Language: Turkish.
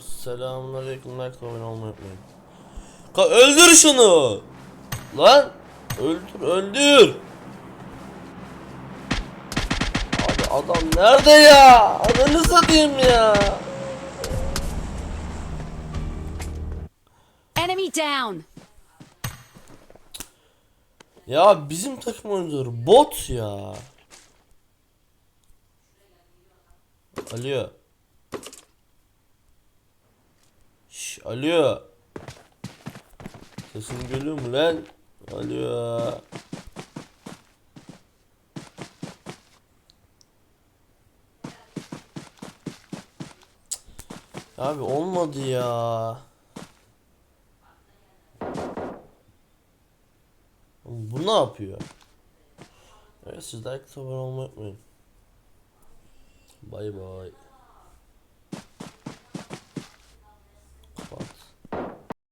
Selamünaleyküm. Like abone olmayı unutmayın. Ka öldür şunu. Lan öldür öldür. Abi adam nerede ya? Adını satayım ya. Enemy down! Ya bizim takım oyuncuları bot ya. Alo. Alo. Sesim geliyor mu lan? Alo. Abi olmadı ya. Bu ne yapıyor? Evet siz de like abone olmayı unutmayın. Bay bay.